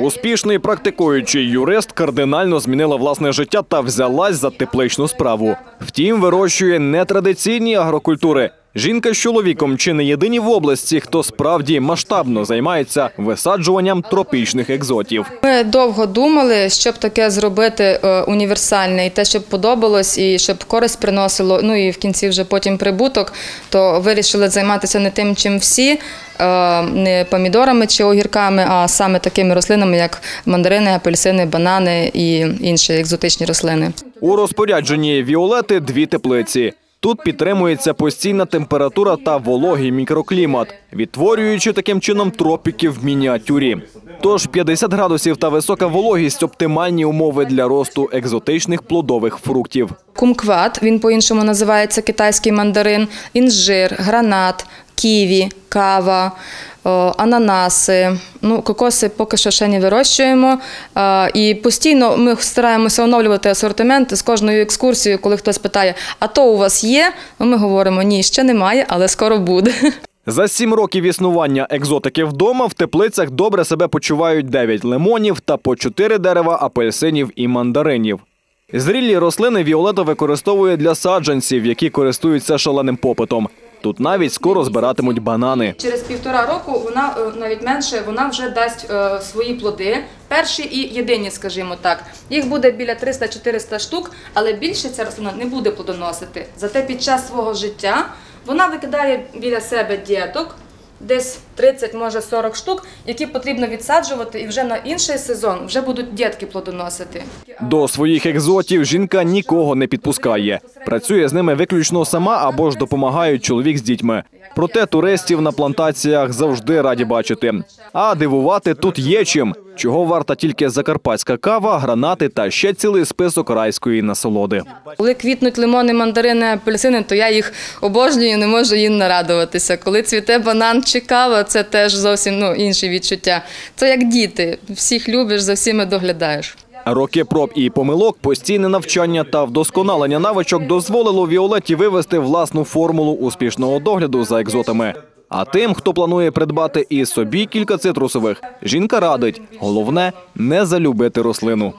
Успішний практикуючий юрист кардинально змінила власне життя та взялась за тепличну справу. Втім, вирощує нетрадиційні агрокультури. Жінка з чоловіком чи не єдині в області, хто справді масштабно займається висаджуванням тропічних екзотів. Ми довго думали, щоб таке зробити е, універсальне, і те, щоб подобалось, і щоб користь приносило. Ну і в кінці вже потім прибуток. То вирішили займатися не тим, чим всі, е, не помідорами чи огірками, а саме такими рослинами, як мандарини, апельсини, банани і інші екзотичні рослини. У розпорядженні Віолети дві теплиці. Тут підтримується постійна температура та вологий мікроклімат, відтворюючи таким чином тропіки в мініатюрі. Тож 50 градусів та висока вологість оптимальні умови для росту екзотичних плодових фруктів. Кумкват, він по-іншому називається китайський мандарин, інжир, гранат, ківі, кава, ананаси. Ну, кокоси поки що ще не вирощуємо. І постійно ми стараємося оновлювати асортимент з кожною екскурсією, коли хтось питає, а то у вас є? Ну, Ми говоримо, ні, ще немає, але скоро буде. За сім років існування екзотики вдома в теплицях добре себе почувають 9 лимонів та по 4 дерева апельсинів і мандаринів. Зрілі рослини Віолета використовує для саджанців, які користуються шаленим попитом. Тут навіть скоро збиратимуть банани. Через півтора року вона е, навіть менше, вона вже дасть е, свої плоди. Перші і єдині, скажімо так. Їх буде біля 300-400 штук, але більше ця рослина не буде плодоносити. Зате під час свого життя вона викидає біля себе діток, десь 30, може 40 штук, які потрібно відсаджувати, і вже на інший сезон вже будуть дітки плодоносити. До своїх екзотів жінка нікого не підпускає. Працює з ними виключно сама або ж допомагають чоловік з дітьми. Проте туристів на плантаціях завжди раді бачити. А дивувати тут є чим. Чого варта тільки закарпатська кава, гранати та ще цілий список райської насолоди. Коли квітнуть лимони, мандарини, апельсини, то я їх обожнюю, не можу їм нарадуватися. Коли цвіте банан чи кава, це теж зовсім ну, інші відчуття. Це як діти. Всіх любиш, за всіми доглядаєш. Роки проб і помилок, постійне навчання та вдосконалення навичок дозволило Віолетті вивести власну формулу успішного догляду за екзотами. А тим, хто планує придбати і собі кілька цитрусових, жінка радить головне не залюбити рослину.